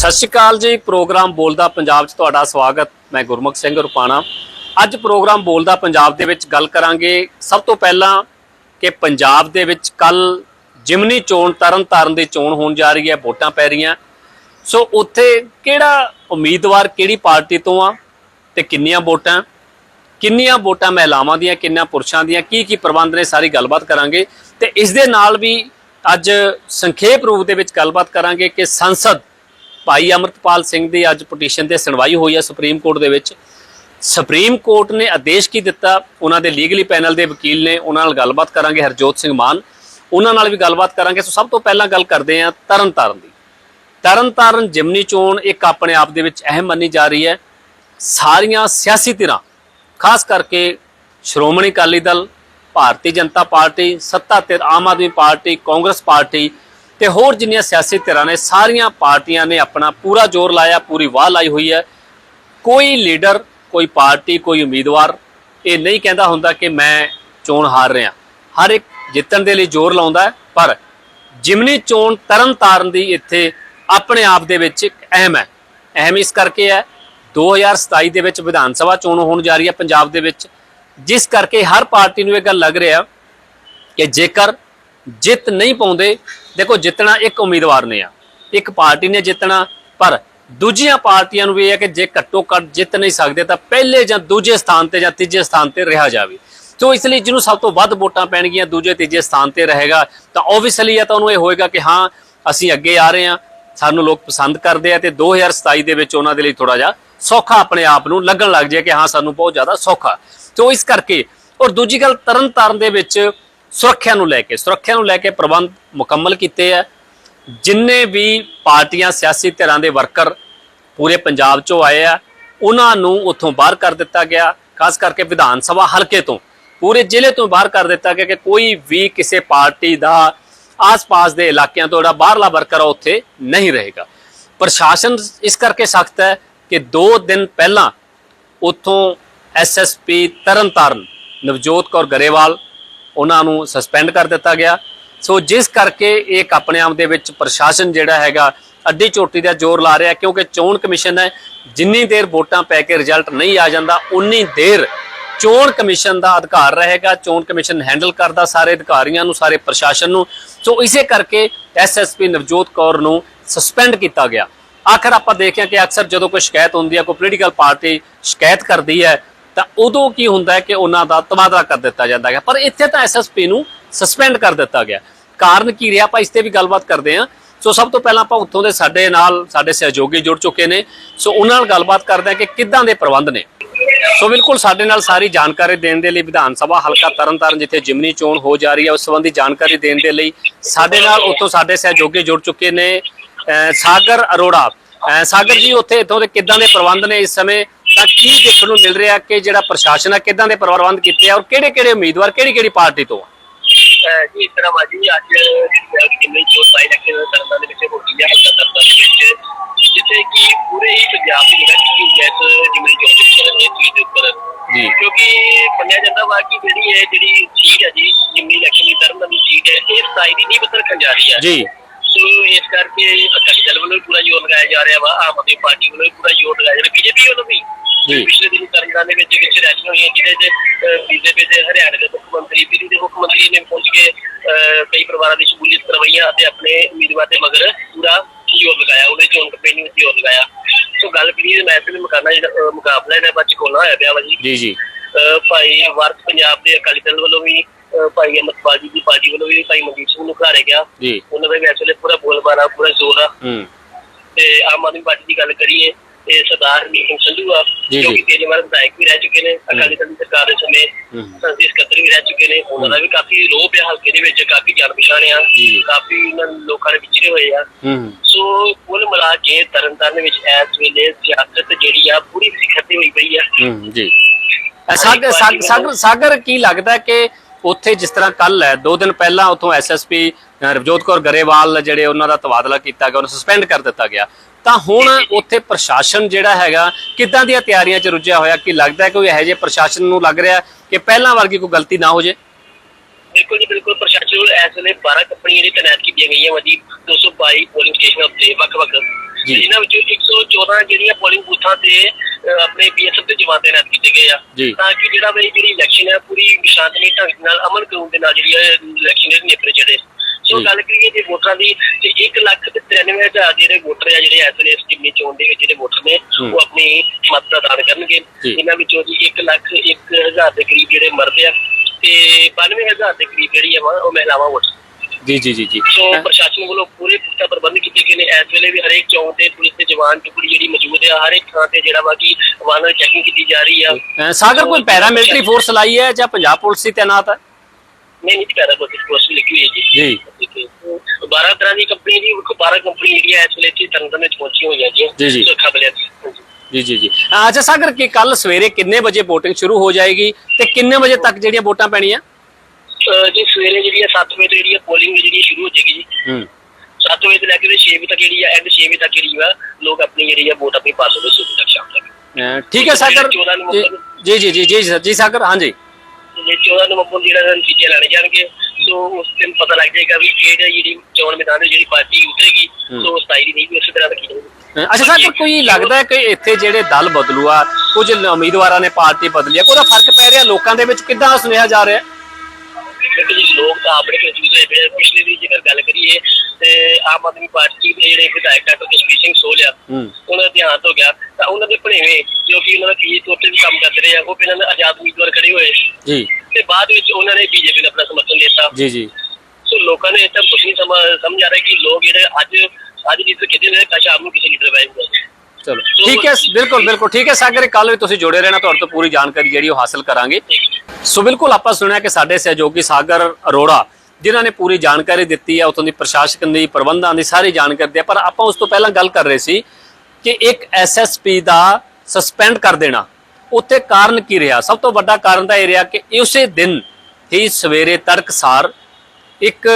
ਸਤਿ ਸ਼੍ਰੀ ਅਕਾਲ ਜੀ। ਪ੍ਰੋਗਰਾਮ ਬੋਲਦਾ ਪੰਜਾਬ 'ਚ ਤੁਹਾਡਾ ਸਵਾਗਤ। ਮੈਂ ਗੁਰਮੁਖ ਸਿੰਘ ਰੁਪਾਣਾ। ਅੱਜ ਪ੍ਰੋਗਰਾਮ ਬੋਲਦਾ ਪੰਜਾਬ ਦੇ ਵਿੱਚ ਗੱਲ ਕਰਾਂਗੇ। ਸਭ ਤੋਂ ਪਹਿਲਾਂ ਕਿ ਪੰਜਾਬ ਦੇ ਵਿੱਚ ਕੱਲ ਜਿਮਨੀ ਚੋਣ ਤਰਨ ਤਾਰਨ ਦੀ ਚੋਣ ਹੋਣ ਜਾ ਰਹੀ ਹੈ, ਵੋਟਾਂ ਪੈ ਰਹੀਆਂ। ਸੋ ਉੱਥੇ ਕਿਹੜਾ ਉਮੀਦਵਾਰ ਕਿਹੜੀ ਪਾਰਟੀ ਤੋਂ ਆ ਤੇ ਕਿੰਨੀਆਂ ਵੋਟਾਂ? ਕਿੰਨੀਆਂ ਵੋਟਾਂ ਮਹਿਲਾਵਾਂ ਦੀਆਂ, ਕਿੰਨੀਆਂ ਪੁਰਸ਼ਾਂ ਦੀਆਂ? ਕੀ ਕੀ ਪ੍ਰਬੰਧ ਨੇ? ਸਾਰੀ ਗੱਲਬਾਤ ਕਰਾਂਗੇ। ਤੇ ਇਸ ਦੇ ਨਾਲ ਵੀ ਅੱਜ ਸੰਖੇਪ ਰੂਪ ਦੇ ਵਿੱਚ ਗੱਲਬਾਤ ਕਰਾਂਗੇ ਕਿ ਸੰਸਦ ਭਾਈ ਅਮਰਤਪਾਲ ਸਿੰਘ ਦੀ ਅੱਜ ਪਟੀਸ਼ਨ ਤੇ ਸੁਣਵਾਈ ਹੋਈ ਹੈ ਸੁਪਰੀਮ ਕੋਰਟ ਦੇ ਵਿੱਚ। ਸੁਪਰੀਮ ਕੋਰਟ ਨੇ ਆਦੇਸ਼ ਕੀ ਦਿੱਤਾ? ਉਹਨਾਂ ਦੇ ਲੀਗਲੀ ਪੈਨਲ ਦੇ ਵਕੀਲ ਨੇ ਉਹਨਾਂ ਨਾਲ ਗੱਲਬਾਤ ਕਰਾਂਗੇ, ਹਰਜੋਤ ਸਿੰਘ ਮਾਨ। ਉਹਨਾਂ ਨਾਲ ਵੀ ਗੱਲਬਾਤ ਕਰਾਂਗੇ। ਸੋ ਸਭ ਤੋਂ ਪਹਿਲਾਂ ਗੱਲ ਕਰਦੇ ਹਾਂ ਤਰਨਤਾਰਨ ਦੀ। ਤਰਨਤਾਰਨ ਜਿਮਨੀ ਚੋਣ ਇੱਕ ਆਪਣੇ ਆਪ ਦੇ ਵਿੱਚ ਅਹਿਮ ਮੰਨੀ ਜਾ ਰਹੀ ਹੈ। ਸਾਰੀਆਂ ਸਿਆਸੀ ਧਿਰਾਂ, ਖਾਸ ਕਰਕੇ ਸ਼੍ਰੋਮਣੀ ਅਕਾਲੀ ਦਲ, ਭਾਰਤੀ ਜਨਤਾ ਪਾਰਟੀ ਸੱਤਾ ਧਿਰ ਆਮ ਆਦਮੀ ਪਾਰਟੀ, ਕਾਂਗਰਸ ਪਾਰਟੀ ਤੇ ਹੋਰ ਜਿੰਨੀਆਂ ਸਿਆਸੀ ਧਿਰਾਂ ਨੇ, ਸਾਰੀਆਂ ਪਾਰਟੀਆਂ ਨੇ ਆਪਣਾ ਪੂਰਾ ਜ਼ੋਰ ਲਾਇਆ, ਪੂਰੀ ਵਾਹ ਲਾਈ ਹੋਈ ਹੈ। ਕੋਈ ਲੀਡਰ, ਕੋਈ ਪਾਰਟੀ, ਕੋਈ ਉਮੀਦਵਾਰ ਇਹ ਨਹੀਂ ਕਹਿੰਦਾ ਹੁੰਦਾ ਕਿ ਮੈਂ ਚੋਣ ਹਾਰ ਰਿਹਾ। ਹਰ ਇੱਕ ਜਿੱਤਣ ਦੇ ਲਈ ਜ਼ੋਰ ਲਾਉਂਦਾ ਹੈ, ਪਰ ਜਿਮਨੀ ਚੋਣ ਤਰਨ ਤਾਰਨ ਦੀ ਇੱਥੇ ਆਪਣੇ ਆਪ ਦੇ ਵਿੱਚ ਅਹਿਮ ਹੈ। ਅਹਿਮ ਇਸ ਕਰਕੇ ਹੈ 2027 ਦੇ ਵਿੱਚ ਵਿਧਾਨ ਸਭਾ ਚੋਣ ਹੋਣ ਜਾ ਰਹੀ ਹੈ ਪੰਜਾਬ ਦੇ ਵਿੱਚ, ਜਿਸ ਕਰਕੇ ਹਰ ਪਾਰਟੀ ਨੂੰ ਇਹ ਗੱਲ ਲੱਗ ਰਿਹਾ ਕਿ ਜੇਕਰ ਜਿੱਤ ਨਹੀਂ ਪਾਉਂਦੇ, ਦੇਖੋ ਜਿੱਤਣਾ ਇੱਕ ਉਮੀਦਵਾਰ ਨੇ ਆ। ਇੱਕ ਪਾਰਟੀ ਨੇ ਜਿੱਤਣਾ, ਪਰ ਦੂਜੀਆਂ ਪਾਰਟੀਆਂ ਨੂੰ ਵੀ ਇਹ ਹੈ ਕਿ ਜੇ ਘੱਟੋ ਘੱਟ ਜਿੱਤ ਨਹੀਂ ਸਕਦੇ, ਤਾਂ ਪਹਿਲੇ ਜਾਂ ਦੂਜੇ ਸਥਾਨ ਤੇ ਜਾਂ ਤੀਜੇ ਸਥਾਨ ਤੇ ਰਿਹਾ ਜਾਵੇ। ਸੋ ਇਸ ਲਈ ਜਿਹਨੂੰ ਸਭ ਤੋਂ ਵੱਧ ਵੋਟਾਂ ਪੈਣਗੀਆਂ, ਦੂਜੇ, ਤੀਜੇ ਸਥਾਨ ਤੇ ਰਹੇਗਾ, ਤਾਂ ਓਬਵੀਅਸਲੀ ਇਹ ਤਾਂ ਉਹਨੂੰ ਇਹ ਹੋਏਗਾ ਕਿ ਹਾਂ, ਅਸੀਂ ਅੱਗੇ ਆ ਰਹੇ ਹਾਂ, ਸਾਨੂੰ ਲੋਕ ਪਸੰਦ ਕਰਦੇ ਆ ਤੇ 2027 ਦੇ ਵਿੱਚ ਉਹਨਾਂ ਦੇ ਲਈ ਥੋੜਾ ਜਿਹਾ ਸੌਖਾ ਆਪਣੇ ਆਪ ਨੂੰ ਲੱਗਣ ਲੱਗ ਜਾਏ ਕਿ ਹਾਂ, ਸਾਨੂੰ ਬਹੁਤ ਜ਼ਿਆਦਾ ਸੌਖਾ। ਸੋ ਇਸ ਕਰਕੇ, ਔਰ ਦੂਜੀ ਗੱਲ ਤਰਨ ਤਾਰਨ ਦੇ ਵਿੱਚ ਸੁਰੱਖਿਆ ਨੂੰ ਲੈ ਕੇ, ਸੁਰੱਖਿਆ ਨੂੰ ਲੈ ਕੇ ਪ੍ਰਬੰਧ ਮੁਕੰਮਲ ਕੀਤੇ ਆ। ਜਿੰਨੇ ਵੀ ਪਾਰਟੀਆਂ, ਸਿਆਸੀ ਧਿਰਾਂ ਦੇ ਵਰਕਰ ਪੂਰੇ ਪੰਜਾਬ ਚੋਂ ਆਏ ਆ, ਉਹਨਾਂ ਨੂੰ ਉੱਥੋਂ ਬਾਹਰ ਕਰ ਦਿੱਤਾ ਗਿਆ, ਖਾਸ ਕਰਕੇ ਵਿਧਾਨ ਸਭਾ ਹਲਕੇ ਤੋਂ। ਪੂਰੇ ਜ਼ਿਲ੍ਹੇ ਤੋਂ ਬਾਹਰ ਕਰ ਦਿੱਤਾ ਗਿਆ ਕਿ ਕੋਈ ਵੀ ਕਿਸੇ ਪਾਰਟੀ ਦਾ ਆਸ-ਪਾਸ ਦੇ ਇਲਾਕਿਆਂ ਤੋਂ ਜਿਹੜਾ ਬਾਹਰਲਾ ਵਰਕਰ ਆ ਉੱਥੇ ਨਹੀਂ ਰਹੇਗਾ। ਪ੍ਰਸ਼ਾਸਨ ਇਸ ਕਰਕੇ ਸਖਤ ਹੈ ਕਿ 2 ਦਿਨ ਪਹਿਲਾਂ ਉੱਥੋਂ ਐਸਐਸਪੀ ਤਰਨਤਾਰਨ, ਨਵਜੋਤ ਕੌਰ ਗਰੇਵਾਲ ਉਹਨਾਂ ਨੂੰ ਸਸਪੈਂਡ ਕਰ ਦਿੱਤਾ ਗਿਆ। ਸੋ ਜਿਸ ਕਰਕੇ ਇੱਕ ਆਪਣੇ ਆਪ ਦੇ ਵਿੱਚ ਪ੍ਰਸ਼ਾਸਨ ਜਿਹੜਾ ਹੈਗਾ ਅੱਡੀ ਚੋਟੀ ਦਾ ਜ਼ੋਰ ਲਾ ਰਿਹਾ, ਕਿਉਂਕਿ ਚੋਣ ਕਮਿਸ਼ਨ ਹੈ ਜਿੰਨੀ ਦੇਰ ਵੋਟਾਂ ਪੈ ਕੇ ਰਿਜ਼ਲਟ ਨਹੀਂ ਆ ਜਾਂਦਾ, ਉਨੀ ਦੇਰ ਚੋਣ ਕਮਿਸ਼ਨ ਦਾ ਅਧਿਕਾਰ ਰਹੇਗਾ, ਚੋਣ ਕਮਿਸ਼ਨ ਹੈਂਡਲ ਕਰਦਾ ਸਾਰੇ ਅਧਿਕਾਰੀਆਂ ਨੂੰ, ਸਾਰੇ ਪ੍ਰਸ਼ਾਸਨ ਨੂੰ। ਸੋ ਇਸੇ ਕਰਕੇ ਐਸਐਸਪੀ ਨਵਜੋਤ ਕੌਰ ਨੂੰ ਸਸਪੈਂਡ ਕੀਤਾ ਗਿਆ। ਆਖਰ ਆਪਾਂ ਦੇਖਿਆ ਕਿ ਅਕਸਰ ਜਦੋਂ ਕੋਈ ਸ਼ਿਕਾਇਤ ਹੁੰਦੀ ਹੈ, ਕੋਈ ਪੋਲੀਟੀਕਲ ਪਾਰਟੀ ਸ਼ਿਕਾਇਤ ਕਰਦੀ ਹੈ ਤਾਂ ਉਦੋਂ ਕੀ ਹੁੰਦਾ ਹੈ ਕਿ ਉਹਨਾਂ ਦਾ ਤਬਾਦਲਾ ਕਰ ਦਿੱਤਾ ਜਾਂਦਾ ਹੈ ਪਰ ਇੱਥੇ ਤਾਂ ਐਸਐਸਪੀ ਨੂੰ ਸਸਪੈਂਡ ਕਰ ਦਿੱਤਾ ਗਿਆ। ਕਾਰਨ ਕੀ ਰਿਹਾ? ਆਪਾਂ ਇਸ ਤੇ ਵੀ ਗੱਲਬਾਤ ਕਰਦੇ ਹਾਂ। ਸੋ ਸਭ ਤੋਂ ਪਹਿਲਾਂ ਆਪਾਂ ਉੱਥੋਂ ਦੇ ਸਾਡੇ ਨਾਲ ਸਾਡੇ ਸਹਿਯੋਗੀ ਜੁੜ ਚੁੱਕੇ ਨੇ। ਸੋ ਉਹਨਾਂ ਨਾਲ ਗੱਲਬਾਤ ਕਰਦੇ ਹਾਂ ਕਿ ਕਿੱਦਾਂ ਦੇ ਪ੍ਰਬੰਧ ਨੇ। ਸੋ ਬਿਲਕੁਲ ਸਾਡੇ ਨਾਲ ਸਾਰੀ ਜਾਣਕਾਰੀ ਦੇਣ ਦੇ ਲਈ ਵਿਧਾਨ ਸਭਾ ਹਲਕਾ ਤਰਨਤਾਰਨ, ਜਿੱਥੇ ਜਿਮਨੀ ਚੋਣ ਹੋ ਜਾ ਰਹੀ ਹੈ, ਉਸ ਸੰਬੰਧੀ ਜਾਣਕਾਰੀ ਦੇਣ ਦੇ ਲਈ ਸਾਡੇ ਨਾਲ ਉੱਥੋਂ ਸਾਡੇ ਸਹਿਯੋਗੀ ਜੁੜ ਚੁੱਕੇ ਨੇ ਸਾਗਰ ਅਰੋੜਾ। ਸਾਗਰ ਜੀ, ਉੱਥੇ ਇੱਥੋਂ ਦੇ ਕਿੱਦਾਂ ਦੇ ਪ੍ਰਬੰਧ ਨੇ ਇਸ ਸਮੇਂ? ਤਾਂ ਕੀ ਦੇਖਣ ਨੂੰ ਮਿਲ ਰਿਹਾ ਕਿ ਜਿਹੜਾ ਪ੍ਰਸ਼ਾਸਨ ਹੈ ਕਿੱਦਾਂ ਦੇ ਪ੍ਰਬੰਧ ਕੀਤੇ ਆ ਔਰ ਕਿਹੜੇ ਕਿਹੜੇ ਉਮੀਦਵਾਰ ਕਿਹੜੀ ਕਿਹੜੀ ਪਾਰਟੀ ਤੋਂ ਆ? ਜੀ ਇਸ ਤਰ੍ਹਾਂ ਮਾਜੀ ਅੱਜ ਜਿੰਨੇ ਚੋਣ ਬਾਈ ਇਲੈਕਸ਼ਨ ਤਰ੍ਹਾਂ ਦੇ ਵਿੱਚ ਹੈ ਹਲਕਾ ਤਰ੍ਹਾਂ ਦੇ ਵਿੱਚ ਜਿੱਥੇ ਕਿ ਪੂਰੇ ਹੀ ਪੰਜਾਬ ਦੀ ਜਿਹੜਾ ਕੀ ਜੈਸ ਜਿੰਨੇ ਚੋਣ ਦੇ ਉੱਪਰ ਇਹ ਚੀਜ਼ ਦੇ ਉੱਪਰ। ਜੀ। ਕਿਉਂਕਿ ਮੰਨਿਆ ਜਾਂਦਾ ਵਾ ਕਿ ਜਿਹੜੀ ਇਹ ਜਿਹੜੀ ਚੀਜ਼ ਹੈ ਜੀ ਜਿੰਨੀ ਇਲੈਕਸ਼ਨ ਦੀ ਧਰਮ ਦੀ ਚੀਜ਼ ਹੈ ਇਹ ਸਤਾਈ ਦੀ ਨਹੀਂ ਬਤਰ ਜਾ ਰਹੀ ਹੈ ਜੀ। ਸੋ ਇਸ ਕਰਕੇ ਅਕਾਲੀ ਦਲ ਵੱਲੋਂ ਪੂਰਾ ਜ਼ੋਰ ਲਗਾਇਆ ਜਾ ਰਿਹਾ ਵਾ ਆਮ ਆਦਮੀ ਪਾਰਟੀ ਵੱਲੋਂ ਪੂਰਾ ਜ਼ੋਰ ਲਗਾਇਆ ਜਾ ਰਿਹਾ ਬੀਜੇਪੀ ਵੱਲੋਂ ਵੀ। ਪਿਛਲੇ ਦਿਨ ਤਰਨਤਾਰਨ ਦੇ ਵਿੱਚ ਵਿੱਚ ਰੈਲੀਆਂ ਹੋਈਆਂ ਜਿਹਦੇ ਚ ਬੀਜੇਪੀ ਦੇ ਹਰਿਆਣਾ ਦੇ ਮੁੱਖ ਮੰਤਰੀ ਦਿੱਲੀ ਦੇ ਮੁੱਖ ਮੰਤਰੀ ਨੇ ਪਹੁੰਚ ਕੇ ਕਈ ਪਰਿਵਾਰਾਂ ਦੀ ਸ਼ਮੂਲੀਅਤ ਕਰਵਾਈਆਂ ਅਤੇ ਆਪਣੇ ਉਮੀਦਵਾਰ ਦੇ ਮਗਰ ਪੂਰਾ ਜ਼ੋਰ ਲਗਾਇਆ ਉਹਨੇ ਚੋਣ ਕੰਪੇਨ ਵਿੱਚ ਜ਼ੋਰ ਲਗਾਇਆ। ਸੋ ਗੱਲ ਕਰੀਏ ਮੈਚ ਦੇ ਮੁਕਾਬਲਾ ਜਿਹੜਾ ਮੁਕਾਬਲਾ ਜਿਹੜਾ ਬੱਚ ਕੋਲਾ ਹੋਇਆ ਪਿਆ ਵਾ ਜੀ। ਜੀ ਜੀ। ਭਾਈ ਵਾਰਸ ਪੰਜਾਬ ਦੇ ਅਕਾਲੀ ਦਲ ਵੱਲੋਂ ਵੀ ਅਹ, ਭਾਈ ਅਮਰਪਾਲ ਜੀ ਦੀ ਪਾਰਟੀ ਵੱਲੋਂ ਵੀ ਭਾਈ ਮਨਦੀਪ ਸਿੰਘ ਨੂੰ ਘਾਰੇ ਗਿਆ। ਜੀ। ਉਹਨਾਂ ਦਾ ਵੀ ਇਸ ਵੇਲੇ ਪੂਰਾ ਬੋਲਬਾਲਾ ਪੂਰਾ ਜ਼ੋਰ ਆ। ਹੂੰ। ਤੇ ਆਮ ਆਦਮੀ ਪਾਰਟੀ ਦੀ ਗੱਲ ਕਰੀਏ ਤੇ ਸਰਦਾਰ ਮੀਤ ਸਿੰਘ ਸੰਧੂ ਆ ਜੀ, ਜੋ। ਜੀ। ਕਿ ਤੇਰੇ ਵਾਰ ਵਿਧਾਇਕ ਵੀ ਰਹਿ ਚੁੱਕੇ ਨੇ ਅਕਾਲੀ ਦਲ ਦੀ ਸਰਕਾਰ ਦੇ ਸਮੇਂ ਹੂੰ। ਸੰਸਦੀ ਸਕੱਤਰ ਵੀ ਰਹਿ ਚੁੱਕੇ ਨੇ ਉਹਨਾਂ ਦਾ ਵੀ ਕਾਫੀ ਰੋਹ ਪਿਆ ਹਲਕੇ ਦੇ ਵਿੱਚ ਕਾਫੀ ਜਾਣ ਪਛਾਣ ਆ ਜੀ। ਕਾਫੀ ਇਹਨਾਂ ਲੋਕਾਂ ਦੇ ਵਿਚਰੇ ਹੋਏ ਆ। ਹੂੰ। ਸੋ ਕੁੱਲ ਮਿਲਾ ਕੇ ਤਰਨਤਾਰਨ ਵਿੱਚ ਇਸ ਵੇਲੇ ਸਿਆਸਤ ਜਿਹੜੀ ਆ ਪੂਰੀ ਸਿਖਰ ਤੇ ਹੋਈ ਪਈ ਆ। ਹੂੰ ਜੀ। ਅ, ਸਾਗਰ ਸਾਗਰ- ਸਾਗਰ ਸਾਗਰ ਕੀ ਲੱਗਦਾ ਕਿ ਉੱਥੇ ਜਿਸ ਤਰ੍ਹਾਂ ਕੱਲ ਹੈ ਦੋ ਦਿਨ ਪਹਿਲਾਂ ਉੱਥੋਂ ਐਸਐਸਪੀ ਰਵਜੋਤ ਕੌਰ ਗਰੇਵਾਲ ਜਿਹੜੇ ਉਹਨਾਂ ਦਾ ਤਬਾਦਲਾ ਕੀਤਾ ਗਿਆ ਉਹਨੂੰ ਸਸਪੈਂਡ ਕਰ ਦਿੱਤਾ ਗਿਆ। ਤਾਂ ਹੁਣ ਉੱਥੇ ਪ੍ਰਸ਼ਾਸਨ ਜਿਹੜਾ ਹੈਗਾ ਕਿੱਦਾਂ ਦੀਆਂ ਤਿਆਰੀਆਂ 'ਚ ਰੁੱਝਿਆ ਹੋਇਆ ਕਿ ਲੱਗਦਾ ਹੈ ਕੋਈ ਇਹੋ ਜਿਹੇ ਪ੍ਰਸ਼ਾਸਨ ਨੂੰ ਲੱਗ ਰਿਹਾ ਕਿ ਪਹਿਲਾਂ ਵਰਗੀ ਕੋਈ ਗਲਤੀ ਨਾ ਹੋ ਜੇ? ਬਿਲਕੁਲ ਜੀ ਬਿਲਕੁਲ। ਪ੍ਰਸ਼ਾਸਨ ਵੱਲੋਂ ਇਸ ਵੇਲੇ 12 ਕੰਪਨੀਆਂ ਜਿਹੜੀ ਤੈਨਾਤ ਕੀਤੀਆਂ ਗਈਆਂ ਵਾ ਜੀ। 222 ਪੋਲਿੰਗ ਸਟੇਸ਼ਨਾਂ ਉੱਤੇ ਵੱਖ-ਵੱਖ ਜੀ। ਇਹਨਾਂ ਵਿੱਚੋਂ 114 ਜਿਹੜੀਆਂ ਪੋਲਿੰਗ ਬੂਥਾਂ ਤੇ ਅਹ, ਆਪਣੇ ਬੀਐਸਐਫ ਦੇ ਜਵਾਨ ਤੈਨਾਤ ਕੀਤੇ ਗਏ ਆ ਜੀ। ਤਾਂ ਕਿ ਜਿਹੜਾ ਵੀ ਜਿਹੜੀ ਇਲੈਕਸ਼ਨ ਹੈ ਪੂਰੀ ਸ਼ਾਂਤਮਈ ਢੰਗ ਨਾਲ ਅਮਨ ਕਾਨੂੰਨ ਦੇ ਨਾਲ ਜਿਹੜੀ ਹੈ ਇਲੈਕਸ਼ਨ ਦੇ ਨੇਪਰੇ ਜਿਹੜੇ ਸੋ ਜੀ। ਗੱਲ ਕਰੀਏ ਜੇ ਵੋਟਰਾਂ ਦੀ ਤੇ 1 ਲੱਖ ਤੇ 93 ਹਜ਼ਾਰ ਜਿਹੜੇ ਵੋਟਰ ਆ ਜਿਹੜੇ ਇਸ ਵੇਲੇ ਇਸ ਕਿੰਨੀ ਚੋਣ ਦੇ ਵਿੱਚ ਜਿਹੜੇ ਵੋਟਰ ਨੇ ਹੂੰ। ਉਹ ਆਪਣੀ ਮਤ ਦਾ ਦਾਨ ਕਰਨਗੇ ਜੀ। ਇਹਨਾਂ ਵਿੱਚੋਂ ਜੀ 1 ਲੱਖ 1 ਹਜ਼ਾਰ ਦੇ ਕਰੀਬ ਜਿਹੜੇ ਮਰਦ ਆ ਤੇ 92 ਹਜ਼ਾਰ ਦੇ ਕਰੀਬ ਜਿਹੜੀ ਆ ਉਹ ਮਹਿਲਾਵਾਂ ਵੋਟ ਜੀ ਜੀ ਜੀ ਜੀ। ਸੋ ਪ੍ਰਸ਼ਾਸਨ ਵੱਲੋਂ ਪੂਰੇ ਪੁਖਤਾ ਪ੍ਰਬੰਧ ਕੀਤੇ ਗਏ ਨੇ। ਇਸ ਵੇਲੇ ਵੀ ਹਰੇਕ ਚੌਂਕ ਤੇ ਪੁਲਿਸ ਦੇ ਜਵਾਨ ਟੁਕੜੀ ਜਿਹੜੀ ਮੌਜੂਦ ਆ ਹਰ ਇੱਕ ਥਾਂ ਤੇ ਜਿਹੜਾ ਵਾ ਕਿ ਵਾਹਨਾਂ ਚੈਕਿੰਗ ਕੀਤੀ ਜਾ ਰਹੀ ਆ। ਸਾਗਰ ਕੋਈ ਪੈਰਾਮਿਲਟਰੀ ਫੋਰਸ ਲਾਈ ਹੈ ਜਾਂ ਪੰਜਾਬ ਪੁਲਿਸ ਹੀ ਤੈਨਾਤ ਹੈ? ਨਹੀਂ ਨਹੀਂ ਪੈਰਾ ਕੋਈ ਕੋਰਸ ਲਿਖੀ ਹੋਈ ਹੈ ਜੀ। ਜੀ। 12 ਤਰ੍ਹਾਂ ਦੀ ਕੰਪਨੀ ਦੀ 12 ਕੰਪਨੀ ਜਿਹੜੀਆਂ ਇਸ ਵੇਲੇ ਇੱਥੇ ਤਰਨਤਾਰਨ ਵਿੱਚ ਪਹੁੰਚੀਆਂ ਹੋਈਆਂ ਜੀ। ਜੀ, ਜੀ। ਸੁਰੱਖਿਆ ਬਲਿਆ ਜੀ ਹਾਂਜੀ। ਜੀ ਜੀ ਜੀ। ਅ, ਅੱਛਾ ਸਾਗਰ ਕਿ ਕੱਲ ਸਵੇਰੇ ਕਿੰਨੇ ਵਜੇ VOTING ਸ਼ੁਰੂ ਹੋ ਜਾਏਗੀ ਤੇ ਕਿੰਨੇ ਵਜੇ ਤੱਕ ਜਿਹੜੀਆਂ ਵੋਟਾਂ ਪੈਣੀਆਂ? ਅਹ ਜੀ ਸਵੇਰੇ ਜਿਹੜੀ ਆ 7 ਵਜੇ ਤੋਂ ਜਿਹੜੀ ਪੋਲਿੰਗ ਜਿਹੜੀ ਸ਼ੁਰੂ ਹੋ ਜਾਏਗੀ ਜੀ। ਹੂੰ। 7 ਵਜੇ ਤੋਂ ਲੈ ਕੇ 6 ਵਜੇ ਤੱਕ ਜਿਹੜੀ ਆ ਐਂਡ 6 ਵਜੇ ਤੱਕ ਜਿਹੜੀ ਆ ਲੋਕ ਆਪਣੀ ਜਿਹੜੀ ਆ ਵੋਟ ਆਪਣੀ ਪਾ ਸਕਦੇ ਤੱਕ ਸ਼ਾਮ ਤੱਕ। ਠੀਕ ਹੈ ਸਾਗਰ। ਚੌਦਾਂ ਨਵੰਬਰ ਨੂੰ। ਜੀ ਜੀ ਜੀ ਜੀ ਜੀ ਸਾਗਰ ਹਾਂਜੀ। ਜੇ 14 ਨਵੰਬਰ ਨੂੰ ਜਿਹੜਾ ਨਤੀਜੇ ਲੈਣੇ ਜਾਣਗੇ ਸੋ ਉਸ ਦਿਨ ਪਤਾ ਲੱਗ ਜਾਏਗਾ ਵੀ ਕਿਹੜੀ ਜਿਹੜੀ ਚੋਣ ਮੈਦਾਨ ਦੇ ਜਿਹੜੀ ਪਾਰਟੀ ਉਤਰੇਗੀ ਹੂੰ। ਸੋ 27 ਦੀ ਨਹੀਂ ਵੀ ਉਸੇ ਤਰ੍ਹਾਂ ਰੱਖੀ ਜਾਊਗੀ ਅ, ਅੱਛਾ ਸਾਗਰ ਕੋਈ ਲੱਗਦਾ ਹੈ ਕਿ ਇੱਥੇ ਜਿਹੜੇ ਦਲ ਬਦਲੂ ਆ ਕੁਝ ਉਮੀਦਵਾਰਾਂ ਨੇ ਪਾਰਟੀ ਬਦਲੀ ਆ ਕੋਈ ਉਹਦਾ ਫ਼ਰਕ ਪੈ ਰਿਹਾ ਲੋਕਾਂ ਦੇ ਵਿੱਚ? ਕਿੱਦਾਂ ਸੁਣਿਆ ਜਾ ਰਿਹਾ? ਕਿਉਂਕਿ ਜੀ ਲੋਕ ਤਾਂ ਆਪਣੇ ਕਨਫਿਊਜ਼ ਹੋਏ ਪਏ ਆ। ਪਿਛਲੇ ਦੀ ਜੇਕਰ ਗੱਲ ਕਰੀਏ ਤੇ ਆਮ ਆਦਮੀ ਪਾਰਟੀ ਦੇ ਜਿਹੜੇ ਵਿਧਾਇਕ ਡਾਕਟਰ ਕਸ਼ਮੀਰ ਸਿੰਘ ਸੋਲ ਆ ਹੂੰ। ਉਹਨਾਂ ਦਾ ਦੇਹਾਂਤ ਹੋ ਗਿਆ। ਤਾਂ ਉਹਨਾਂ ਦੇ ਭਣੇਵੇਂ ਜੋ ਕਿ ਉਹਨਾਂ ਦਾ ਕੀ ਤੌਰ ਤੇ ਵੀ ਕੰਮ ਕਰਦੇ ਰਹੇ ਆ ਉਹ ਪਹਿਲਾਂ ਤਾਂ ਆਜ਼ਾਦ ਉਮੀਦਵਾਰ ਖੜੇ ਹੋਏ। ਜੀ। ਤੇ ਬਾਅਦ ਵਿੱਚ ਉਹਨਾਂ ਨੇ ਬੀਜੇਪੀ ਨੂੰ ਆਪਣਾ ਸਮਰਥਨ ਦਿੱਤਾ। ਜੀ ਜੀ। ਸੋ ਲੋਕਾਂ ਨੇ ਇਹ ਤਾਂ ਕੁਝ ਨਹੀਂ ਸਮਝ ਸਮਝ ਆ ਰਿਹਾ ਕਿ ਲੋਕ ਜਿਹੜੇ ਅੱਜ ਅੱਜ ਜਿੱਥੇ ਕਿਤੇ ਨੇ ਕਾ ਸ਼ਾਮ ਨੂੰ ਕਿਸੇ ਲੀਡਰ ਬੈਠ ਚਲੋ। ਠੀਕ ਹੈ, ਬਿਲਕੁਲ ਬਿਲਕੁਲ। ਠੀਕ ਹੈ, ਸਾਗਰ ਕੱਲ ਵੀ ਤੁਸੀਂ ਜੁੜੇ ਰਹਿਣਾ, ਤੁਹਾਡੇ ਤੋਂ ਪੂਰੀ ਜਾਣਕਾਰੀ ਜਿਹੜੀ ਉਹ ਹਾਸਲ ਕਰਾਂਗੇ। ਸੋ ਬਿਲਕੁਲ ਆਪਾਂ ਸੁਣਿਆ ਕਿ ਸਾਡੇ ਸਹਿਯੋਗੀ ਸਾਗਰ ਅਰੋੜਾ, ਜਿਨ੍ਹਾਂ ਨੇ ਪੂਰੀ ਜਾਣਕਾਰੀ ਦਿੱਤੀ ਹੈ ਉਤੋਂ ਦੀ ਪ੍ਰਸ਼ਾਸਨ ਦੀ, ਪ੍ਰਬੰਧਾਂ ਦੀ ਸਾਰੀ ਜਾਣਕਾਰੀ ਦਿੱਤੀ ਪਰ ਆਪਾਂ ਉਸ ਤੋਂ ਪਹਿਲਾਂ ਗੱਲ ਕਰ ਰਹੇ ਸੀ ਕਿ ਇੱਕ ਐਸਐਸਪੀ ਦਾ ਸਸਪੈਂਡ ਕਰ ਦੇਣਾ ਉੱਤੇ ਕਾਰਨ ਕੀ ਰਿਹਾ? ਸਭ ਤੋਂ ਵੱਡਾ ਕਾਰਨ ਤਾਂ ਇਹ ਰਿਹਾ ਕਿ ਉਸੇ ਦਿਨ ਹੀ ਸਵੇਰੇ ਤੜਕਸਾਰ ਇੱਕ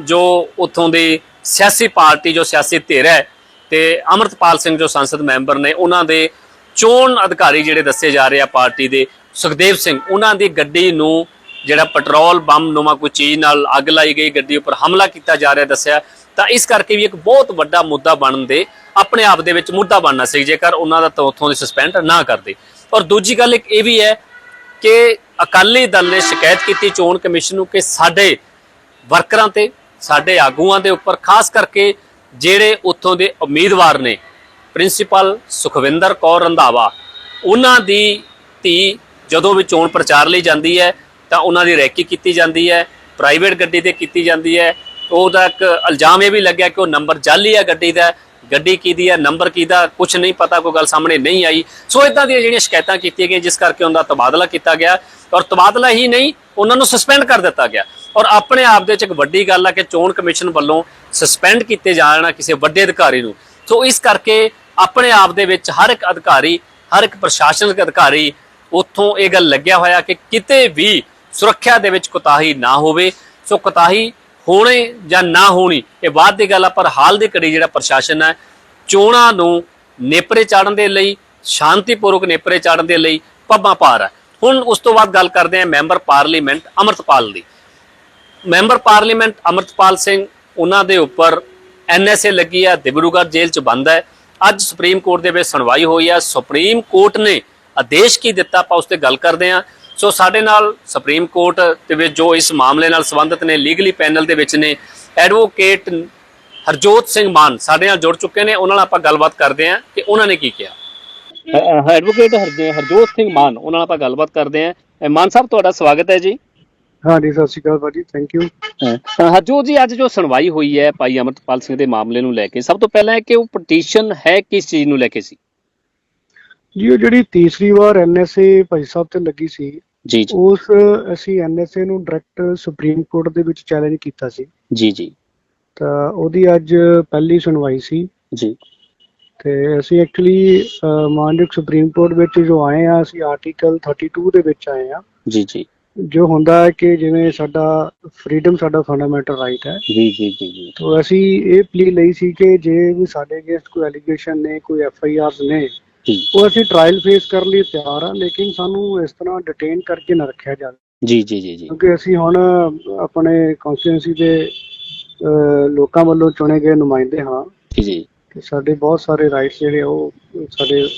ਜੋ ਉਥੋਂ ਦੀ ਸਿਆਸੀ ਪਾਰਟੀ, ਜੋ ਸਿਆਸੀ ਧਿਰ ਹੈ ਤੇ ਅਮਰਤਪਾਲ ਸਿੰਘ ਜੋ ਸੰਸਦ ਮੈਂਬਰ ਨੇ, ਉਹਨਾਂ ਦੇ ਚੋਣ ਅਧਿਕਾਰੀ ਜਿਹੜੇ ਦੱਸੇ ਜਾ ਰਹੇ ਆ ਪਾਰਟੀ ਦੇ, ਸੁਖਦੇਵ ਸਿੰਘ, ਉਹਨਾਂ ਦੀ ਗੱਡੀ ਨੂੰ ਜਿਹੜਾ ਪੈਟਰੋਲ ਬੰਬ ਨੁਮਾ ਕੋਈ ਚੀਜ਼ ਨਾਲ ਅੱਗ ਲਾਈ ਗਈ, ਗੱਡੀ ਉੱਪਰ ਹਮਲਾ ਕੀਤਾ ਜਾ ਰਿਹਾ ਦੱਸਿਆ, ਤਾਂ ਇਸ ਕਰਕੇ ਵੀ ਇੱਕ ਬਹੁਤ ਵੱਡਾ ਮੁੱਦਾ ਬਣਨ ਦੇ, ਆਪਣੇ ਆਪ ਦੇ ਵਿੱਚ ਮੁੱਦਾ ਬਣਨਾ ਸੀ, ਜੇਕਰ ਉਹਨਾਂ ਦਾ ਤਾਂ ਉੱਥੋਂ ਦੀ ਸਸਪੈਂਡ ਨਾ ਕਰਦੇ। ਔਰ ਦੂਜੀ ਗੱਲ ਇੱਕ ਇਹ ਵੀ ਹੈ ਕਿ ਅਕਾਲੀ ਦਲ ਨੇ ਸ਼ਿਕਾਇਤ ਕੀਤੀ ਚੋਣ ਕਮਿਸ਼ਨ ਨੂੰ ਕਿ ਸਾਡੇ ਵਰਕਰਾਂ ਤੇ, ਸਾਡੇ ਆਗੂਆਂ ਦੇ ਉੱਪਰ, ਖਾਸ ਕਰਕੇ ਜਿਹੜੇ ਉੱਥੋਂ ਦੇ ਉਮੀਦਵਾਰ ਨੇ, ਪ੍ਰਿੰਸੀਪਲ ਸੁਖਵਿੰਦਰ ਕੌਰ ਰੰਧਾਵਾ, ਉਹਨਾਂ ਦੀ ਧੀ ਜਦੋਂ ਵੀ ਚੋਣ ਪ੍ਰਚਾਰ ਲਈ ਜਾਂਦੀ ਹੈ, ਤਾਂ ਉਹਨਾਂ ਦੀ ਰੈਕੀ ਕੀਤੀ ਜਾਂਦੀ ਹੈ, ਪ੍ਰਾਈਵੇਟ ਗੱਡੀ ਤੇ ਕੀਤੀ ਜਾਂਦੀ ਹੈ। ਉਹਦਾ ਇੱਕ ਇਲਜ਼ਾਮ ਇਹ ਵੀ ਲੱਗਿਆ ਕਿ ਉਹ ਨੰਬਰ ਜਾਲੀ ਹੈ ਗੱਡੀ ਦਾ, ਗੱਡੀ ਕਿਹਦੀ ਹੈ, ਨੰਬਰ ਕਿਹਦਾ ਕੁਝ ਨਹੀਂ ਪਤਾ, ਕੋਈ ਗੱਲ ਸਾਹਮਣੇ ਨਹੀਂ ਆਈ। ਸੋ ਇਦਾਂ ਦੀਆਂ ਜਿਹੜੀਆਂ ਸ਼ਿਕਾਇਤਾਂ ਕੀਤੀਆਂ ਗਈਆਂ, ਜਿਸ ਕਰਕੇ ਉਹਨਾਂ ਦਾ ਤਬਾਦਲਾ ਕੀਤਾ ਗਿਆ। ਔਰ ਤਬਾਦਲਾ ਹੀ ਨਹੀਂ, ਉਹਨਾਂ ਨੂੰ ਸਸਪੈਂਡ ਕਰ ਦਿੱਤਾ ਗਿਆ। ਔਰ ਆਪਣੇ ਆਪ ਦੇ ਵਿੱਚ ਇੱਕ ਵੱਡੀ ਗੱਲ ਆ ਕਿ ਚੋਣ ਕਮਿਸ਼ਨ ਵੱਲੋਂ ਸਸਪੈਂਡ ਕੀਤੇ ਜਾਣਾ ਕਿਸੇ ਵੱਡੇ ਅਧਿਕਾਰੀ ਨੂੰ। ਸੋ ਇਸ ਕਰਕੇ ਆਪਣੇ ਆਪ ਦੇ ਵਿੱਚ ਹਰ ਇੱਕ ਅਧਿਕਾਰੀ, ਹਰ ਇੱਕ ਪ੍ਰਸ਼ਾਸਨਿਕ ਅਧਿਕਾਰੀ ਉੱਥੋਂ ਇਹ ਗੱਲ ਲੱਗਿਆ ਹੋਇਆ ਕਿ ਕਿਤੇ ਵੀ ਸੁਰੱਖਿਆ ਦੇ ਵਿੱਚ ਕੁਤਾਹੀ ਨਾ ਹੋਵੇ। ਸੋ ਕੁਤਾਹੀ ਹੋਣੇ ਜਾਂ ਨਾ ਹੋਣੀ, ਇਹ ਬਾਅਦ ਦੀ ਗੱਲ ਆ, ਪਰ ਹਾਲ ਦੀ ਘੜੀ ਜਿਹੜਾ ਪ੍ਰਸ਼ਾਸਨ ਹੈ ਚੋਣਾਂ ਨੂੰ ਨੇਪਰੇ ਚਾੜਨ ਦੇ ਲਈ, ਸ਼ਾਂਤੀਪੂਰਵਕ ਨੇਪਰੇ ਚਾੜਨ ਦੇ ਲਈ ਪੱਬਾਂ ਪਾਰ ਹੈ ਹੁਣ ਉਸ ਤੋਂ ਬਾਅਦ ਗੱਲ ਕਰਦੇ ਹਾਂ ਮੈਂਬਰ ਪਾਰਲੀਮੈਂਟ ਅਮਰਤਪਾਲ ਦੀ। ਮੈਂਬਰ ਪਾਰਲੀਮੈਂਟ ਅਮਰਤਪਾਲ ਸਿੰਘ, ਉਹਨਾਂ ਦੇ ਉੱਪਰ ਐਨਐਸਏ ਲੱਗੀ ਆ ਦਿਬਰੂਗੜ੍ਹ ਜੇਲ੍ਹ 'ਚ ਬੰਦ ਹੈ ਅੱਜ ਸੁਪਰੀਮ ਕੋਰਟ ਦੇ ਵਿੱਚ ਸੁਣਵਾਈ ਹੋਈ ਆ। ਸੁਪਰੀਮ ਕੋਰਟ ਨੇ ਆਦੇਸ਼ ਕੀ ਦਿੱਤਾ? ਆਪਾਂ ਉਸ ਤੇ ਗੱਲ ਕਰਦੇ ਹਾਂ। ਸੋ ਸਾਡੇ ਨਾਲ ਸੁਪਰੀਮ ਕੋਰਟ ਦੇ ਵਿੱਚ ਜੋ ਇਸ ਮਾਮਲੇ ਨਾਲ ਸੰਬੰਧਿਤ ਨੇ, ਲੀਗਲੀ ਪੈਨਲ ਦੇ ਵਿੱਚ ਨੇ, ਐਡਵੋਕੇਟ ਹਰਜੋਤ ਸਿੰਘ ਮਾਨ ਸਾਡੇ ਨਾਲ ਜੁੜ ਚੁੱਕੇ ਨੇ। ਉਹਨਾਂ ਨਾਲ ਆਪਾਂ ਗੱਲਬਾਤ ਕਰਦੇ ਹਾਂ ਕਿ ਉਹਨਾਂ ਨੇ ਕੀ ਕਿਹਾ। ਐਡਵੋਕੇਟ ਹਰਜੋਤ ਸਿੰਘ ਮਾਨ, ਉਹਨਾਂ ਨਾਲ ਆਪਾਂ ਗੱਲਬਾਤ ਕਰਦੇ ਹਾਂ। ਮਾਨ ਸਾਹਿਬ, ਤੁਹਾਡਾ ਸਵਾਗਤ ਹੈ ਜੀ। ਹਾਂਜੀ ਸਤਿ ਸ਼੍ਰੀ ਅਕਾਲ ਭਾਜੀ ਥੈਂਕ ਯੂ ਹਰਜੋਤ ਜੀ ਅੱਜ ਜੋ ਸੁਣਵਾਈ ਹੋਈ ਹੈ ਭਾਈ ਅਮਰਤਪਾਲ ਸਿੰਘ ਦੇ ਮਾਮਲੇ ਨੂੰ ਲੈ ਕੇ ਸਭ ਤੋਂ ਪਹਿਲਾਂ ਹੈ ਕਿ ਉਹ ਪਟੀਸ਼ਨ ਹੈ ਕਿਸ ਚੀਜ਼ ਨੂੰ ਲੈ ਕੇ ਸੀ? ਜੀ ਉਹ ਜਿਹੜੀ ਤੀਸਰੀ ਵਾਰ ਐਨਐਸਏ ਭਾਈ ਸਾਹਿਬ ਤੇ ਲੱਗੀ ਸੀ ਜੀ ਜੀ। ਉਸ ਅਸੀਂ ਐਨਐਸਏ ਨੂੰ ਡਾਇਰੈਕਟ ਸੁਪਰੀਮ ਕੋਰਟ ਦੇ ਵਿੱਚ ਚੈਲੰਜ ਕੀਤਾ ਸੀ। ਜੀ ਜੀ। ਤਾਂ ਉਹਦੀ ਅੱਜ ਪਹਿਲੀ ਸੁਣਵਾਈ ਸੀ। ਜੀ। ਤੇ ਅਸੀਂ ਐਕਚੁਅਲੀ ਮਾਨਯੋਗ ਸੁਪਰੀਮ ਕੋਰਟ ਵਿੱਚ ਜੋ ਆਏ ਆ ਅਸੀਂ ਆਰਟੀਕਲ 32 ਦੇ ਵਿੱਚ ਆਏ ਆ ਜੀ ਜੀ। ਜੋ ਹੁੰਦਾ ਹੈ ਕਿ ਜਿਵੇਂ ਸਾਡਾ ਫਰੀडम ਸਾਡਾ ਫੰਡਾਮੈਂਟਲ ਰਾਈਟ ਹੈ। ਜੀ ਜੀ ਜੀ ਜੀ। ਤਾਂ ਅਸੀਂ ਇਹ ਪਲੀ ਲਈ ਸੀ ਕਿ ਜੇ ਵੀ ਸਾਡੇ ਅਗੇਂਸਟ ਕੋਈ ਐਲੀਗੇਸ਼ਨ ਨੇ ਕੋਈ ਐਫ ਆਈ ਆਰਸ ਨੇ ਉਹ ਅਸੀਂ ਟ੍ਰਾਇਲ ਫੇਸ ਕਰਨ ਲਈ ਤਿਆਰ ਆ ਲੇਕਿਨ ਸਾਨੂੰ ਇਸ ਤਰ੍ਹਾਂ ਡਿਟੇਨ ਕਰਕੇ ਨਾ ਰੱਖਿਆ ਜਾਵੇ। ਜੀ ਜੀ ਜੀ ਜੀ। ਕਿਉਂਕਿ ਅਸੀਂ ਹੁਣ ਆਪਣੇ ਕਨਸਟੀਟਿਊਂਸੀ ਦੇ ਲੋਕਾਂ ਵੱਲੋਂ ਚੁਣੇ ਗਏ ਨੁਮਾਇੰਦੇ ਹਾਂ। ਜੀ ਜੀ। ਸਾਡੇ ਬਹੁਤ ਸਾਰੇ ਰਾਈਟਸ ਜਿਹੜੇ ਉਹ ਸਾਡੇ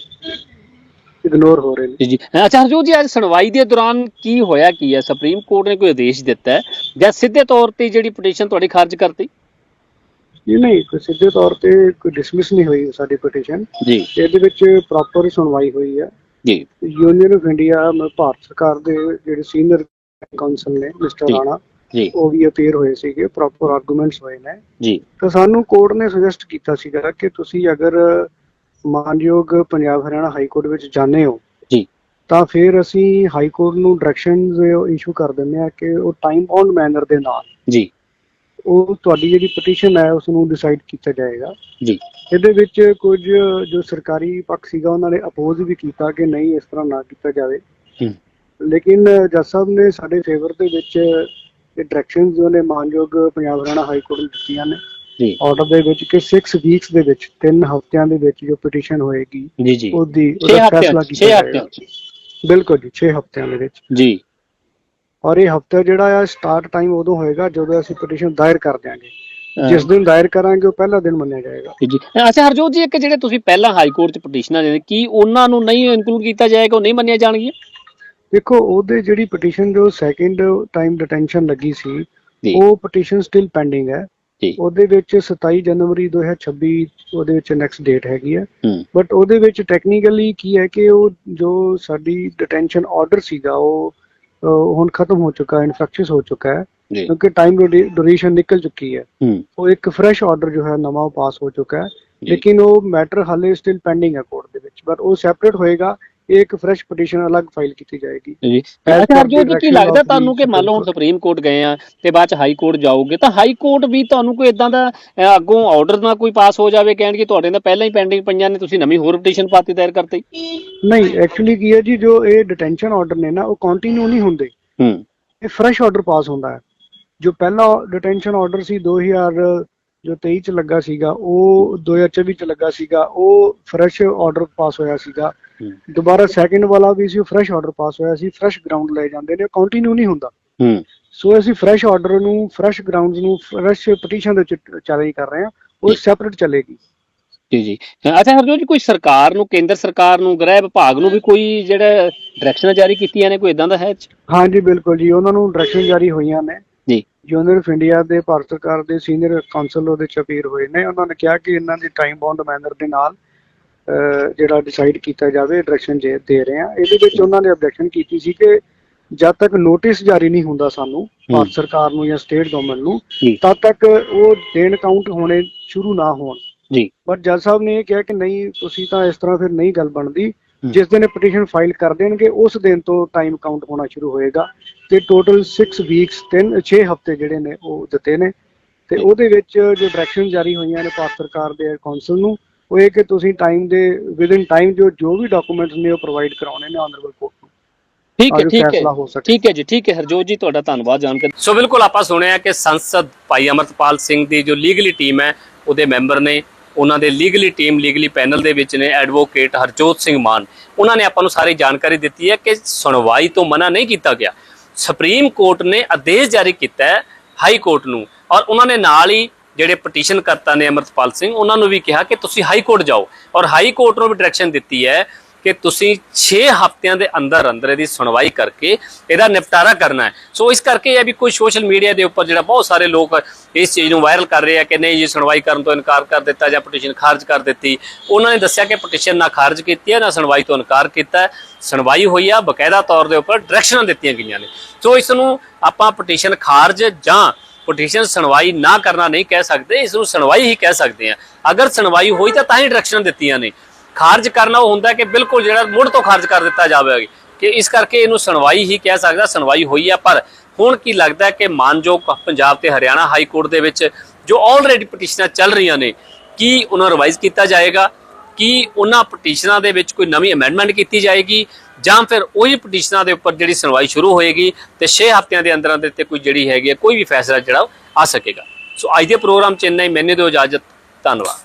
ਇਗਨੋਰ ਹੋ ਰਹੇ ਨੇ। ਜੀ ਜੀ। ਅੱਛਾ ਹਰਜੋਤ ਜੀ ਅੱਜ ਸੁਣਵਾਈ ਦੇ ਦੌਰਾਨ ਕੀ ਹੋਇਆ ਕੀ ਹੈ? ਸੁਪਰੀਮ ਕੋਰਟ ਨੇ ਕੋਈ ਆਦੇਸ਼ ਦਿੱਤਾ ਹੈ? ਜਾਂ ਸਿੱਧੇ ਤੌਰ ਤੇ ਜਿਹੜੀ ਪਟੀਸ਼ਨ ਤੁਹਾਡੀ ਖਾਰਜ ਕਰਤੀ? ਇਹ ਨਹੀਂ ਕੋਈ ਸਿੱਧੇ ਤੌਰ ਤੇ ਕੋਈ ਡਿਸਮਿਸ ਨਹੀਂ ਹੋਈ ਸਾਡੀ ਪਟੀਸ਼ਨ। ਜੀ। ਇਹਦੇ ਵਿੱਚ ਪ੍ਰੋਪਰ ਸੁਣਵਾਈ ਹੋਈ ਹੈ। ਜੀ। ਯੂਨੀਅਨ ਆਫ ਇੰਡੀਆ ਭਾਰਤ ਸਰਕਾਰ ਦੇ ਜਿਹੜੇ ਸੀਨੀਅਰ ਕਾਉਂਸਲ ਨੇ ਮਿਸਟਰ। ਰਾਣਾ ਜੀ। ਉਹ ਵੀ ਅਪੀਅਰ ਹੋਏ ਸੀਗੇ ਪ੍ਰੋਪਰ ਆਰਗੂਮੈਂਟਸ ਹੋਏ ਨੇ। ਜੀ। ਤਾਂ ਸਾਨੂੰ ਕੋਰਟ ਨੇ ਸੁਜੈਸਟ ਕੀਤਾ ਸੀਗਾ ਕਿ ਤੁਸੀਂ ਅਗਰ ਮਾਨਯੋਗ ਪੰਜਾਬ ਹਰਿਆਣਾ ਹਾਈ ਕੋਰਟ ਵਿੱਚ ਜਾਂਦੇ ਹੋ ਜੀ। ਤਾਂ ਫਿਰ ਅਸੀਂ ਹਾਈ ਕੋਰਟ ਨੂੰ ਡਾਇਰੈਕਸ਼ਨਸ ਇਸ਼ੂ ਕਰ ਦਿੰਦੇ ਆ ਕਿ ਉਹ ਟਾਈਮ ਬਾਉਂਡ ਮੈਨਰ ਦੇ ਨਾਲ ਜੀ। ਉਹ ਤੁਹਾਡੀ ਜਿਹੜੀ ਪਟੀਸ਼ਨ ਹੈ ਉਸ ਨੂੰ ਡਿਸਾਈਡ ਕੀਤਾ ਜਾਏਗਾ। ਜੀ। ਇਹਦੇ ਵਿੱਚ ਕੁਝ ਜੋ ਸਰਕਾਰੀ ਪੱਖ ਸੀਗਾ ਉਹਨਾਂ ਨੇ ਅਪੋਜ਼ ਵੀ ਕੀਤਾ ਕਿ ਨਹੀਂ ਇਸ ਤਰ੍ਹਾਂ ਨਾ ਕੀਤਾ ਜਾਵੇ। ਲੇਕਿਨ ਜੱਜ ਸਾਹਿਬ ਨੇ ਸਾਡੇ ਫੇਵਰ ਦੇ ਵਿੱਚ ਇਹ ਡਾਇਰੈਕਸ਼ਨਸ ਜੋ ਨੇ ਮਾਨਯੋਗ ਪੰਜਾਬ ਹਰਿਆਣਾ ਹਾਈ ਕੋਰਟ ਨੂੰ ਦਿੱਤੀਆਂ ਨੇ। ਜੀ। ਆਰਡਰ ਦੇ ਵਿੱਚ ਕਿ 6 ਵੀਕਸ ਦੇ ਵਿੱਚ 3 ਹਫ਼ਤਿਆਂ ਦੇ ਵਿੱਚ ਜੋ ਪਟੀਸ਼ਨ ਹੋਏਗੀ ਜੀ ਜੀ। ਉਹਦੀ 6 ਉਹਦਾ ਫੈਸਲਾ 6 ਕੀਤਾ ਹਫ਼ਤਿਆਂ ਜਾਏਗਾ ਬਿਲਕੁਲ ਜੀ 6 ਹਫ਼ਤਿਆਂ ਦੇ ਵਿੱਚ। ਜੀ। ਔਰ ਇਹ ਹਫ਼ਤਾ ਜਿਹੜਾ ਆ ਸਟਾਰਟ ਟਾਈਮ ਉਦੋਂ ਹੋਏਗਾ ਜਦੋਂ ਅਸੀਂ ਪਟੀਸ਼ਨ ਦਾਇਰ ਕਰ ਦਿਆਂਗੇ। ਜਿਸ ਦਿਨ ਦਾਇਰ ਕਰਾਂਗੇ ਉਹ ਪਹਿਲਾ ਦਿਨ ਮੰਨਿਆ ਜਾਏਗਾ। ਜੀ। ਅੱਛਾ ਹਰਜੋਤ ਜੀ ਇੱਕ ਜਿਹੜੇ ਤੁਸੀਂ ਪਹਿਲਾਂ ਹਾਈ ਕੋਰਟ ਚ ਪਟੀਸ਼ਨਾਂ ਦੇ ਕੀ ਉਹਨਾਂ ਨੂੰ ਨਹੀਂ ਇਨਕਲੂਡ ਕੀਤਾ ਜਾਏਗਾ ਉਹ ਨਹੀਂ ਮੰਨਿਆ ਜਾਣਗੀਆਂ? ਦੇਖੋ ਉਹਦੇ ਜਿਹੜੀ ਪਟੀਸ਼ਨ ਜੋ ਸੈਕਿੰਡ ਟਾਈਮ ਡਿਟੈਂਸ਼ਨ ਲੱਗੀ ਸੀ ਉਹ ਪਟੀਸ਼ਨ ਸਟਿਲ ਪੈਂਡਿੰਗ ਹੈ। ਜੀ। ਉਹਦੇ ਵਿੱਚ 27 ਜਨਵਰੀ 2026 ਉਹਦੇ ਵਿੱਚ ਨੈਕਸਟ ਡੇਟ ਹੈਗੀ ਹੈ। ਬਟ ਉਹਦੇ ਵਿੱਚ ਟੈਕਨੀਕਲੀ ਕੀ ਹੈ ਕਿ ਉਹ ਜੋ ਸਾਡੀ ਡਿਟੈਂਸ਼ਨ ਆਰਡਰ ਸੀਗਾ ਉਹ ਹੁਣ ਖਤਮ ਹੋ ਚੁੱਕਾ ਹੈ ਇਨਫੈਕਸ਼ੀਅਸ ਹੋ ਚੁੱਕਾ ਹੈ। ਕਿਉਂਕਿ ਟਾਈਮ ਡਿਊਰੇਸ਼ਨ ਨਿਕਲ ਚੁੱਕੀ ਹੈ। ਉਹ ਇੱਕ ਫਰੈਸ਼ ਆਰਡਰ ਜੋ ਹੈ ਨਵਾਂ ਪਾਸ ਹੋ ਚੁੱਕਾ ਹੈ। ਲੇਕਿਨ ਉਹ ਮੈਟਰ ਹਾਲੇ ਸਟਿਲ ਪੈਂਡਿੰਗ ਹੈ ਕੋਰਟ ਦੇ ਵਿੱਚ। ਪਰ ਉਹ ਸੈਪਰੇਟ ਹੋਏਗਾ ਇਹ ਇੱਕ ਫਰੈਸ਼ ਪਟੀਸ਼ਨ ਅਲੱਗ ਫਾਈਲ ਕੀਤੀ ਜਾਏਗੀ। ਜੀ। ਅੱਛਾ ਜੀ ਕੀ direction ਲੱਗਦਾ ਤੁਹਾਨੂੰ ਕਿ ਮੰਨ ਲਓ ਹੁਣ ਸੁਪਰੀਮ ਕੋਰਟ ਗਏ ਆ ਤੇ ਬਾਅਦ ਚ ਹਾਈ ਕੋਰਟ ਜਾਓਗੇ ਤਾਂ ਹਾਈ ਕੋਰਟ ਵੀ ਤੁਹਾਨੂੰ ਕੋਈ ਇਦਾਂ ਦਾ ਅੱਗੋਂ ਆਰਡਰ ਨਾ ਕੋਈ ਪਾਸ ਹੋ ਜਾਵੇ ਕਹਿਣਗੇ ਤੁਹਾਡੇ ਨਾਲ ਪਹਿਲਾਂ ਹੀ ਪੈਂਡਿੰਗ ਪਈਆਂ ਨੇ ਤੁਸੀਂ ਨਵੀਂ ਹੋਰ ਪਟੀਸ਼ਨ ਪਾਤੀ ਦਾਇਰ ਕਰਤੀ? ਨਹੀਂ ਐਕਚੁਅਲੀ ਕੀ ਹੈ ਜੀ ਜੋ ਇਹ ਡਿਟੈਂਸ਼ਨ ਆਰਡਰ ਨੇ ਨਾ ਉਹ ਕੰਟੀਨਿਊ ਨਹੀਂ ਹੁੰਦੇ। ਹੂੰ। ਇਹ ਫਰੈਸ਼ ਆਰਡਰ ਪਾਸ ਹੁੰਦਾ ਹੈ। ਜੋ ਪਹਿਲਾ ਡਿਟੈਂਸ਼ਨ ਆਰਡਰ ਸੀ 2000 ਜੋ 23 ਚ ਲੱਗਾ ਸੀਗਾ ਉਹ 2024 ਚ ਲੱਗਾ ਸੀਗਾ ਉਹ ਫਰੈਸ਼ ਆਰਡਰ ਪਾਸ ਹੋਇਆ ਸੀਗਾ। ਦੁਬਾਰਾ ਸੈਕਿੰਡ ਵਾਲਾ ਵੀ ਸੀ ਫਰੈਸ਼ ਆਰਡਰ ਪਾਸ ਹੋਇਆ ਸੀ ਫਰੈਸ਼ ਗਰਾਊਂਡ ਲਏ ਜਾਂਦੇ ਨੇ ਕੰਟੀਨਿਊ ਨਹੀਂ ਹੁੰਦਾ। ਹੂੰ। ਸੋ ਅਸੀਂ ਫਰੈਸ਼ ਆਰਡਰ ਨੂੰ ਫਰੈਸ਼ ਗਰਾਊਂਡਸ ਨੂੰ ਫਰੈਸ਼ ਪਟੀਸ਼ਨ ਦੇ ਚੈਲੰਜ ਕਰ ਰਹੇ ਹਾਂ ਉਹ ਸੈਪਰੇਟ ਚੱਲੇਗੀ। ਜੀ ਜੀ। ਅੱਛਾ ਹਰਜੋਤ ਜੀ ਕੋਈ ਸਰਕਾਰ ਨੂੰ ਕੇਂਦਰ ਸਰਕਾਰ ਨੂੰ ਗ੍ਰਹਿ ਵਿਭਾਗ ਨੂੰ ਵੀ ਕੋਈ ਜਿਹੜਾ ਡਾਇਰੈਕਸ਼ਨਾਂ ਜਾਰੀ ਕੀਤੀਆਂ ਨੇ ਕੋਈ ਇਦਾਂ ਦਾ ਹੈ? ਹਾਂਜੀ ਬਿਲਕੁਲ ਜੀ ਉਹਨਾਂ ਨੂੰ ਡਾਇਰੈਕਸ਼ਨ ਜਾਰੀ ਹੋਈਆਂ ਨੇ। ਜੀ। ਯੂਨੀਅਨ ਆਫ ਇੰਡੀਆ ਦੇ ਭਾਰਤ ਸਰਕਾਰ ਦੇ ਸੀਨੀਅਰ ਕਾਉਂਸਲ ਉਹਦੇ ਚ ਅਪੀਰ ਹੋਏ ਨੇ ਉਹਨਾਂ ਨੇ ਕਿਹਾ ਕਿ ਇਹਨਾਂ ਦੀ ਟਾਈਮ ਬਾਉਂਡ ਮੈਨਰ ਦੇ ਨਾਲ ਜਿਹੜਾ ਡਿਸਾਈਡ ਕੀਤਾ ਜਾਵੇ ਡਾਇਰੈਕਸ਼ਨ ਜੇ ਦੇ ਰਹੇ ਆ ਇਹਦੇ ਵਿੱਚ ਉਹਨਾਂ ਨੇ ਆਬਜੈਕਸ਼ਨ ਕੀਤੀ ਸੀ ਕਿ ਜਦ ਤੱਕ ਨੋਟਿਸ ਜਾਰੀ ਨਹੀਂ ਹੁੰਦਾ ਸਾਨੂੰ ਭਾਰਤ ਸਰਕਾਰ ਨੂੰ ਜਾਂ ਸਟੇਟ ਗਵਰਨਮੈਂਟ ਨੂੰ ਤਦ ਤੱਕ ਉਹ ਦੇਣ ਕਾਊਂਟ ਹੋਣੇ ਸ਼ੁਰੂ ਨਾ ਹੋਣ। ਜੀ। ਬਟ ਜੱਜ ਸਾਹਿਬ ਨੇ ਇਹ ਕਿਹਾ ਕਿ ਨਹੀਂ ਤੁਸੀਂ ਤਾਂ ਇਸ ਤਰ੍ਹਾਂ ਫਿਰ ਨਹੀਂ ਗੱਲ ਬਣਦੀ। ਜਿਸ ਦਿਨ ਪਟੀਸ਼ਨ ਫਾਈਲ ਕਰ ਦੇਣਗੇ ਉਸ ਦਿਨ ਤੋਂ ਟਾਈਮ ਕਾਊਂਟ ਹੋਣਾ ਸ਼ੁਰੂ ਹੋਏਗਾ। ਤੇ ਟੋਟਲ 6 ਵੀਕਸ 3 6 ਹਫ਼ਤੇ ਜਿਹੜੇ ਨੇ ਉਹ ਦਿੱਤੇ ਨੇ। ਤੇ ਉਹਦੇ ਵਿੱਚ ਜੋ ਡਾਇਰੈਕਸ਼ਨ ਜਾਰੀ ਹੋਈਆਂ ਨੇ ਭਾਰਤ ਸਰਕਾਰ ਦੇ ਕਾਉਂਸਲ ਨੂੰ ਉਹ ਇਹ ਕਿ ਤੁਸੀਂ ਟਾਈਮ ਦੇ ਵਿਦਿਨ ਟਾਈਮ ਜੋ ਜੋ ਵੀ ਡਾਕੂਮੈਂਟਸ ਨੇ ਉਹ ਪ੍ਰੋਵਾਈਡ ਕਰਾਉਣੇ ਨੇ ਆਨਰੇਬਲ ਕੋਰਟ ਨੂੰ। ਠੀਕ ਹੈ ਠੀਕ ਹੈ ਠੀਕ ਹੈ ਜੀ ਠੀਕ ਹੈ ਹਰਜੋਤ ਜੀ ਤੁਹਾਡਾ ਧੰਨਵਾਦ ਜਾਣਕਾਰੀ ਸੋ ਬਿਲਕੁਲ ਆਪਾਂ ਸੁਣਿਆ ਕਿ ਸੰਸਦ ਭਾਈ ਅਮਰਤਪਾਲ ਸਿੰਘ ਦੀ ਜੋ ਲੀਗਲੀ ਟੀਮ ਹੈ ਉਹਦੇ ਮੈਂਬਰ ਨੇ ਉਹਨਾਂ ਦੇ ਲੀਗਲੀ ਟੀਮ ਲੀਗਲੀ ਪੈਨਲ ਦੇ ਵਿੱਚ ਨੇ ਐਡਵੋਕੇਟ ਹਰਜੋਤ ਸਿੰਘ ਮਾਨ। ਉਹਨਾਂ ਨੇ ਆਪਾਂ ਨੂੰ ਸਾਰੀ ਜਾਣਕਾਰੀ ਦਿੱਤੀ ਹੈ ਕਿ ਸੁਣਵਾਈ ਤੋਂ ਮਨਾ ਨਹੀਂ ਕੀਤਾ ਗਿਆ। ਸੁਪਰੀਮ ਕੋਰਟ ਨੇ ਆਦੇਸ਼ ਜਾਰੀ ਕੀਤਾ ਹੈ ਹਾਈ ਕੋਰਟ ਨੂੰ। ਔਰ ਉਹਨਾਂ ਨੇ ਨਾਲ ਹੀ ਜਿਹੜੇ ਪਟੀਸ਼ਨ ਕਰਤਾ ਨੇ ਅਮਰਤਪਾਲ ਸਿੰਘ, ਉਹਨਾਂ ਨੂੰ ਵੀ ਕਿਹਾ ਕਿ ਤੁਸੀਂ ਹਾਈ ਕੋਰਟ ਜਾਓ। ਔਰ ਹਾਈ ਕੋਰਟ ਨੂੰ ਵੀ ਡਾਇਰੈਕਸ਼ਨ ਦਿੱਤੀ ਹੈ ਕਿ ਤੁਸੀਂ 6 ਹਫ਼ਤਿਆਂ ਦੇ ਅੰਦਰ ਅੰਦਰ ਇਹਦੀ ਸੁਣਵਾਈ ਕਰਕੇ ਇਹਦਾ ਨਿਪਟਾਰਾ ਕਰਨਾ ਹੈ। ਸੋ ਇਸ ਕਰਕੇ ਇਹ ਵੀ ਕੋਈ ਸੋਸ਼ਲ ਮੀਡੀਆ ਦੇ ਉੱਪਰ ਜਿਹੜਾ ਬਹੁਤ ਸਾਰੇ ਲੋਕ ਇਸ ਚੀਜ਼ ਨੂੰ ਵਾਇਰਲ ਕਰ ਰਹੇ ਆ ਕਿ ਨਹੀਂ ਜੀ ਸੁਣਵਾਈ ਕਰਨ ਤੋਂ ਇਨਕਾਰ ਕਰ ਦਿੱਤਾ ਜਾਂ ਪਟੀਸ਼ਨ ਖਾਰਜ ਕਰ ਦਿੱਤੀ। ਉਹਨਾਂ ਨੇ ਦੱਸਿਆ ਕਿ ਪਟੀਸ਼ਨ ਨਾ ਖਾਰਜ ਕੀਤੀ ਹੈ, ਨਾ ਸੁਣਵਾਈ ਤੋਂ ਇਨਕਾਰ ਕੀਤਾ ਸੁਣਵਾਈ ਹੋਈ ਆ, ਬਕਾਇਦਾ ਤੌਰ ਦੇ ਉੱਪਰ ਡਾਇਰੈਕਸ਼ਨਾਂ ਦਿੱਤੀਆਂ ਗਈਆਂ ਨੇ। ਸੋ ਇਸ ਨੂੰ ਆਪਾਂ ਪਟੀਸ਼ਨ ਖਾਰਜ ਜਾਂ ਪਟੀਸ਼ਨ ਸੁਣਵਾਈ ਨਾ ਕਰਨਾ ਨਹੀਂ ਕਹਿ ਸਕਦੇ, ਇਸ ਨੂੰ ਸੁਣਵਾਈ ਹੀ ਕਹਿ ਸਕਦੇ ਆ ਅਗਰ ਸੁਣਵਾਈ ਹੋਈ ਤਾਂ ਤਾਂ ਹੀ ਡਾਇਰੈਕਸ਼ਨ ਦਿੱਤੀਆਂ ਨੇ। ਖਾਰਜ ਕਰਨਾ ਉਹ ਹੁੰਦਾ ਕਿ ਬਿਲਕੁਲ ਜਿਹੜਾ ਮੁੜ ਤੋਂ ਖਾਰਜ ਕਰ ਦਿੱਤਾ ਜਾਵੇਗਾ ਕਿ ਇਸ ਕਰਕੇ ਇਹਨੂੰ ਸੁਣਵਾਈ ਹੀ ਕਹਿ ਸਕਦਾ, ਸੁਣਵਾਈ ਹੋਈ ਆ, ਪਰ ਹੁਣ ਕੀ ਲੱਗਦਾ ਕਿ ਮਾਨਯੋਗ ਪੰਜਾਬ ਤੇ ਹਰਿਆਣਾ ਹਾਈ ਕੋਰਟ ਦੇ ਵਿੱਚ ਜੋ ਆਲਰੇਡੀ ਪਟੀਸ਼ਨਾਂ ਚੱਲ ਰਹੀਆਂ ਨੇ, ਕੀ ਉਹਨਾਂ ਰਿਵਾਈਜ਼ ਕੀਤਾ ਜਾਏਗਾ? ਕੀ ਉਹਨਾਂ ਪਟੀਸ਼ਨਾਂ ਦੇ ਵਿੱਚ ਕੋਈ ਨਵੀਂ ਅਮੈਂਡਮੈਂਟ ਕੀਤੀ ਜਾਏਗੀ? ਜਾਂ ਫਿਰ ਉਹੀ ਪਟੀਸ਼ਨਾਂ ਦੇ ਉੱਪਰ ਜਿਹੜੀ ਸੁਣਵਾਈ ਸ਼ੁਰੂ ਹੋਏਗੀ ਤੇ 6 ਹਫ਼ਤਿਆਂ ਦੇ ਅੰਦਰ ਅੰਦਰ ਤੇ ਕੋਈ ਜਿਹੜੀ ਹੈਗੀ ਹੈ, ਕੋਈ ਵੀ ਫੈਸਲਾ ਜਿਹੜਾ ਉਹ ਆ ਸਕੇਗਾ। ਸੋ ਅੱਜ ਦੇ ਪ੍ਰੋਗਰਾਮ ਚ ਇੰਨਾ ਹੀ। ਮੈਨੂੰ ਦਿਓ ਇਜਾਜ਼ਤ। ਧੰਨਵਾਦ।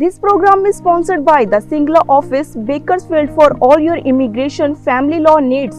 This program is sponsored by the Singla office, Bakersfield for all your immigration family law needs.